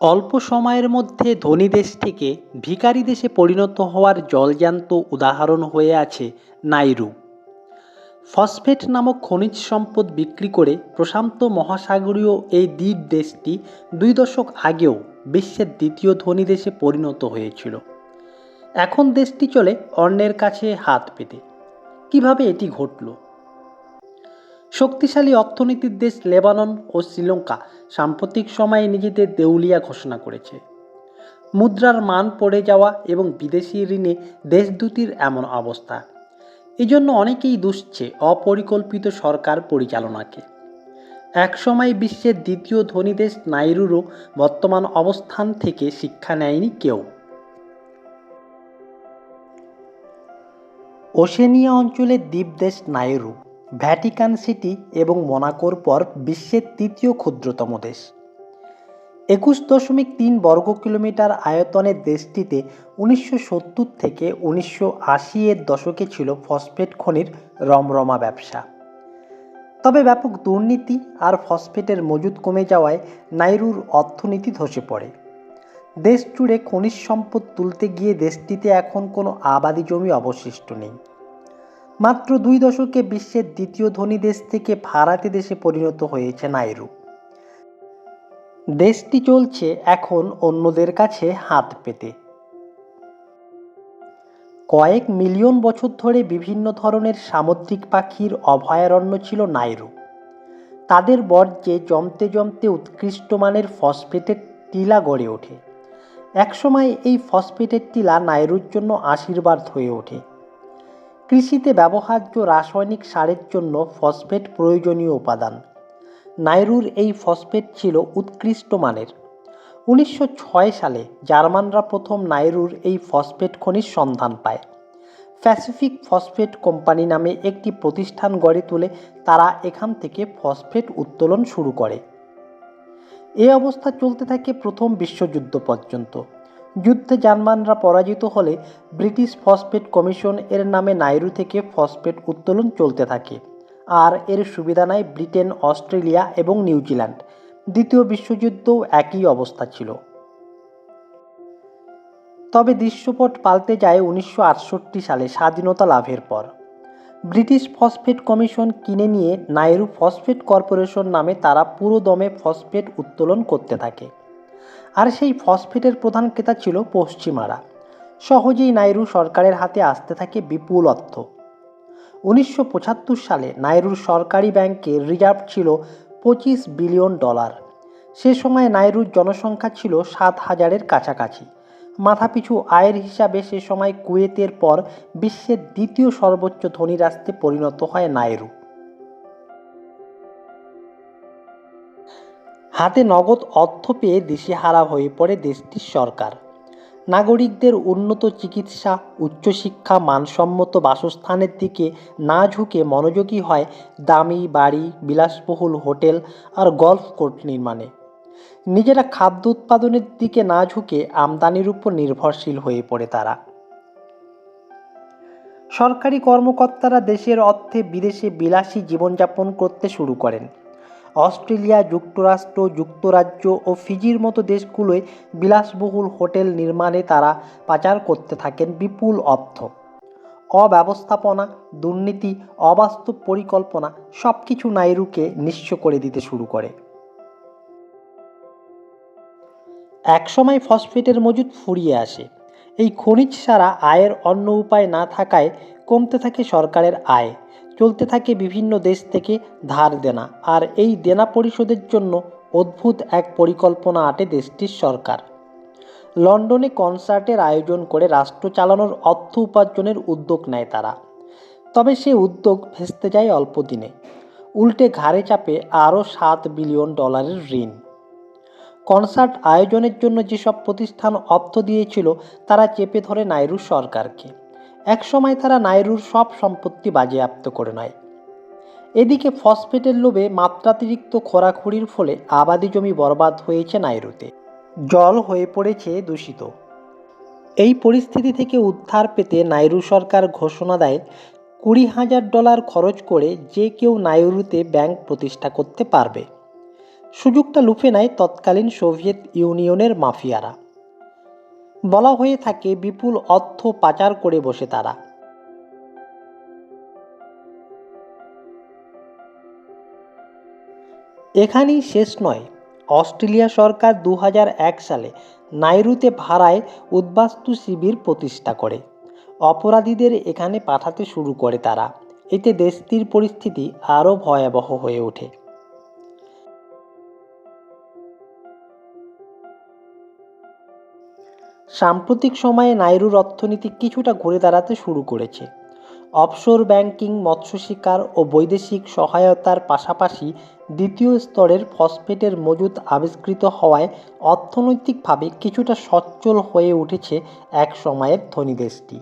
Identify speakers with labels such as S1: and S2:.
S1: অল্প সময়ের মধ্যে ধনী দেশ থেকে ভিখারি দেশে পরিণত হওয়ার জলজ্যান্ত উদাহরণ হয়ে আছে নাইরু। ফসফেট নামক খনিজ সম্পদ বিক্রি করে প্রশান্ত মহাসাগরীয় এই দ্বীপ দেশটি দুই দশক আগেও বিশ্বের দ্বিতীয় ধনী দেশে পরিণত হয়েছিল। এখন দেশটি চলে অন্যের কাছে হাত পেতে। কীভাবে এটি ঘটল? শক্তিশালী অর্থনীতির দেশ লেবানন ও শ্রীলঙ্কা সাম্প্রতিক সময়ে নিজেদের দেউলিয়া ঘোষণা করেছে। মুদ্রার মান পড়ে যাওয়া এবং বিদেশি ঋণে দেশ দুটির এমন অবস্থা। এজন্য অনেকেই দুষছে অপরিকল্পিত সরকার পরিচালনাকে। একসময় বিশ্বের দ্বিতীয় ধনী দেশ নাইরুরও বর্তমান অবস্থান থেকে শিক্ষা নেয়নি কেউ। ওশেনিয়া অঞ্চলের দ্বীপদেশ নাইরু। ভ্যাটিকান সিটি এবং মোনাকোর পর বিশ্বের তৃতীয় ক্ষুদ্রতম দেশ। একুশ দশমিক তিন বর্গ কিলোমিটার আয়তনের দেশটিতে উনিশশো সত্তর থেকে উনিশশো আশি এর দশকে ছিল ফসফেট খনির রমরমা ব্যবসা। তবে ব্যাপক দুর্নীতি আর ফসফেটের মজুদ কমে যাওয়ায় নাইরুর অর্থনীতি ধসে পড়ে। দেশ জুড়ে খনিজ সম্পদ তুলতে গিয়ে দেশটিতে এখন কোনো আবাদি জমি অবশিষ্ট নেই। মাত্র দুই দশকে বিশ্বের দ্বিতীয় ধনী দেশ থেকে ভাড়াতে দেশে পরিণত হয়েছে নাইরু। দেশটি চলছে এখন অন্যদের কাছে হাত পেতে। কয়েক মিলিয়ন বছর ধরে বিভিন্ন ধরনের সামুদ্রিক পাখির অভয়ারণ্য ছিল নাইরু। তাদের বর্জ্যে জমতে জমতে উৎকৃষ্ট মানের ফসফেটের টিলা গড়ে ওঠে। একসময় এই ফসফেটের টিলা নাইরুর জন্য আশীর্বাদ হয়ে ওঠে। কৃষিতে ব্যবহার্য রাসায়নিক সারের জন্য ফসফেট প্রয়োজনীয় উপাদান। নাইরুর এই ফসফেট ছিল উৎকৃষ্ট মানের। উনিশশো ছয় সালে জার্মানরা প্রথম নাইরুর এই ফসফেট খনির সন্ধান পায়। প্যাসিফিক ফসফেট কোম্পানি নামে একটি প্রতিষ্ঠান গড়ে তুলে তারা এখান থেকে ফসফেট উত্তোলন শুরু করে। এ অবস্থা চলতে থাকে প্রথম বিশ্বযুদ্ধ পর্যন্ত। যুদ্ধে জার্মানরা পরাজিত হলে ব্রিটিশ ফসফেট কমিশন এর নামে নাইরু থেকে ফসফেট উত্তোলন চলতে থাকে। আর এর সুবিধা নেয় ব্রিটেন, অস্ট্রেলিয়া এবং নিউজিল্যান্ড। দ্বিতীয় বিশ্বযুদ্ধও একই অবস্থা ছিল। তবে দৃশ্যপট পাল্টে যায় উনিশশো আটষট্টি সালে স্বাধীনতা লাভের পর। ব্রিটিশ ফসফেট কমিশন কিনে নিয়ে নাইরু ফসফেট কর্পোরেশন নামে তারা পুরো দমে ফসফেট উত্তোলন করতে থাকে। আর সেই ফসফেটের প্রধান ক্রেতা ছিল পশ্চিমারা। সহজেই নাইরু সরকারের হাতে আসতে থাকে বিপুল অর্থ। উনিশশো পঁচাত্তর সালে নাইরুর সরকারি ব্যাংকে রিজার্ভ ছিল পঁচিশ বিলিয়ন ডলার। সে সময় নাইরুর জনসংখ্যা ছিল সাত হাজারের কাছাকাছি। মাথাপিছু আয়ের হিসাবে সে সময় কুয়েতের পর বিশ্বের দ্বিতীয় সর্বোচ্চ ধনী রাষ্ট্রে পরিণত হয় নাইরু। হাতে নগদ অর্থ পেয়ে দিশেহারা হয়ে পড়ে দেশটির সরকার। নাগরিকদের উন্নত চিকিৎসা, উচ্চশিক্ষা, মানসম্মত বাসস্থানের দিকে না ঝুঁকে মনোযোগী হয় দামি বাড়ি, বিলাসবহুল হোটেল আর গল্ফ কোর্ট নির্মাণে। নিজেরা খাদ্য উৎপাদনের দিকে না ঝুঁকে আমদানির উপর নির্ভরশীল হয়ে পড়ে তারা। সরকারি কর্মকর্তারা দেশের অর্থে বিদেশে বিলাসী জীবনযাপন করতে শুরু করেন। অস্ট্রেলিয়া যুক্তরাষ্ট্র, যুক্তরাজ্য ও ফিজির মতো দেশগুলোয় বিলাসবহুল হোটেল নির্মাণে তারা পাচার করতে থাকেন বিপুল অর্থ। অব্যবস্থাপনা, দুর্নীতি, অবাস্তব পরিকল্পনা সব কিছু নাইরুকে নিঃস্ব করে দিতে শুরু করে। একসময় ফসফেটের মজুদ ফুরিয়ে আসে। এই খনিজ ছাড়া আয়ের অন্য উপায় না থাকায় কমতে থাকে সরকারের আয়। চলতে থাকে বিভিন্ন দেশ থেকে ধার দেনা। আর এই দেনা পরিশোধের জন্য অদ্ভুত এক পরিকল্পনা আটে দেশটির সরকার। লন্ডনে কনসার্টের আয়োজন করে রাষ্ট্র চালানোর অর্থ উপার্জনের উদ্যোগ নেয় তারা। তবে সে উদ্যোগ ভেস্তে যায় অল্প দিনে। উল্টে ঘাড়ে চাপে আরও সাত বিলিয়ন ডলারের ঋণ। কনসার্ট আয়োজনের জন্য যেসব প্রতিষ্ঠান অর্থ দিয়েছিল, তারা চেপে ধরে নাইরু সরকারকে। একসময় তারা নাইরুর সব সম্পত্তি বাজেয়াপ্ত করে নেয়। এদিকে ফসফেটের লোভে মাত্রাতিরিক্ত খোরাখুরির ফলে আবাদি জমি বরবাদ হয়েছে নাইরুতে। জল হয়ে পড়েছে দূষিত। এই পরিস্থিতি থেকে উদ্ধার পেতে নাইরু সরকার ঘোষণা দেয়, কুড়ি হাজার ডলার খরচ করে যে কেউ নাইরুতে ব্যাংক প্রতিষ্ঠা করতে পারবে। সুযোগটা লুফে নেয় তৎকালীন সোভিয়েত ইউনিয়নের মাফিয়ারা। বলা হয়ে থাকে বিপুল অর্থ পাচার করে বসে তারা। এখানেই শেষ নয়। অস্ট্রেলিয়া সরকার দু হাজার এক সালে নাইরুতে ভাড়ায় উদ্বাস্তু শিবির প্রতিষ্ঠা করে। অপরাধীদের এখানে পাঠাতে শুরু করে তারা। এতে দেশটির পরিস্থিতি আরও ভয়াবহ হয়ে ওঠে। সাম্প্রতিক সময়ে নাইরুর অর্থনীতি কিছুটা ঘুরে দাঁড়াতে শুরু করেছে। অফশোর ব্যাংকিং, মৎস্য শিকার ও বৈদেশিক সহায়তার পাশাপাশি দ্বিতীয় স্তরের ফসফেটের মজুদ আবিষ্কৃত হওয়ায় অর্থনৈতিকভাবে কিছুটা সচ্ছল হয়ে উঠেছে এক সময়ের ধনী দেশটি।